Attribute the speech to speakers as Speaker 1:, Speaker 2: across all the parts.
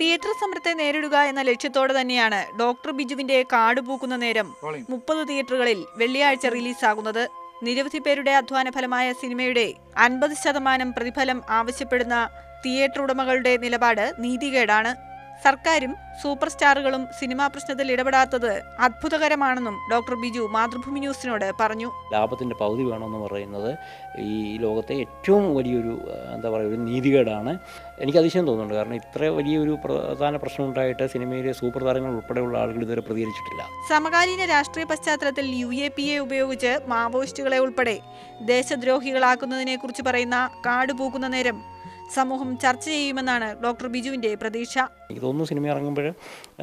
Speaker 1: Theatre സമരത്തെ നേരിടുക എന്ന ലക്ഷ്യത്തോടെ തന്നെയാണ് ഡോക്ടർ ബിജുവിന്റെ കാട് പൂക്കുന്ന നേരം മുപ്പത് തിയേറ്ററുകളിൽ വെള്ളിയാഴ്ച റിലീസാകുന്നത്. നിരവധി പേരുടെ അധ്വാന ഫലമായ സിനിമയുടെ അൻപത് ശതമാനം പ്രതിഫലം ആവശ്യപ്പെടുന്ന തിയേറ്റർ ഉടമകളുടെ നിലപാട് നീതികേടാണ്. സർക്കാരും സൂപ്പർ സ്റ്റാറുകളും സിനിമാ പ്രശ്നത്തിൽ ഇടപെടാത്തത് അത്ഭുതകരമാണെന്നും ഡോക്ടർ ബിജു മാതൃഭൂമി ന്യൂസിനോട് പറഞ്ഞു.
Speaker 2: ലാഭത്തിന്റെ പകുതി വേണമെന്ന് പറയുന്നത് ഈ ലോകത്തെ ഏറ്റവും വലിയൊരു എന്താ പറയുക ഒരു നീതികേടാണ്. എനിക്ക് അതിശയം തോന്നുന്നുണ്ട്. കാരണം ഇത്ര വലിയൊരു പ്രധാന പ്രശ്നം ഉണ്ടായിട്ട് സിനിമയിലെ സൂപ്പർ താരങ്ങൾ ഉൾപ്പെടെയുള്ള ആളുകൾ ഇതുവരെ പ്രതികരിച്ചിട്ടില്ല.
Speaker 1: സമകാലീന രാഷ്ട്രീയ പശ്ചാത്തലത്തിൽ യു എ പി എ ഉപയോഗിച്ച് മാവോയിസ്റ്റുകളെ ഉൾപ്പെടെ ദേശദ്രോഹികളാക്കുന്നതിനെക്കുറിച്ച് പറയുന്ന കാട് പൂക്കുന്ന നേരം സമൂഹം ചർച്ച ചെയ്യുമെന്നാണ് ഡോക്ടർ ബിജുവിന്റെ പ്രതീക്ഷ.
Speaker 2: എനിക്ക് തോന്നുന്നു സിനിമ ഇറങ്ങുമ്പോൾ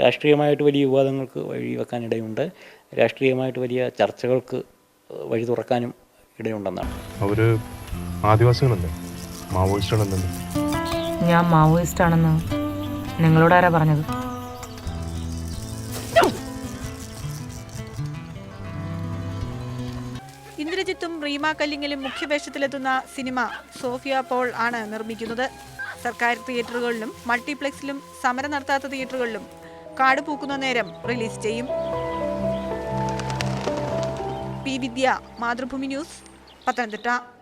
Speaker 2: രാഷ്ട്രീയമായിട്ട് വലിയ വിവാദങ്ങൾക്ക് വഴി വെക്കാനിടയുണ്ട് രാഷ്ട്രീയമായിട്ട് വലിയ ചർച്ചകൾക്ക് വഴി തുറക്കാനും ഇടയുണ്ടെന്നാണ്.
Speaker 3: അവർ ആദിവാസികളല്ലേ? ആണെന്ന്
Speaker 4: ഞാൻ മാവോയിസ്റ്റ് ആണെന്ന് നിങ്ങളോട് ആരാ പറഞ്ഞത്?
Speaker 1: ഇന്ദ്രജിത്തും റീമ കല്ലിങ്ങലും മുഖ്യവേഷത്തിലെത്തുന്ന സിനിമ സോഫിയ പോൾ ആണ് നിർമ്മിക്കുന്നത്. സർക്കാർ തിയേറ്ററുകളിലും മൾട്ടിപ്ലക്സിലും സമരം നടത്താത്ത തിയേറ്ററുകളിലും കാട് പൂക്കുന്ന നേരം റിലീസ് ചെയ്യും. P Vidya Mathrubhumi news Pathanamthitta.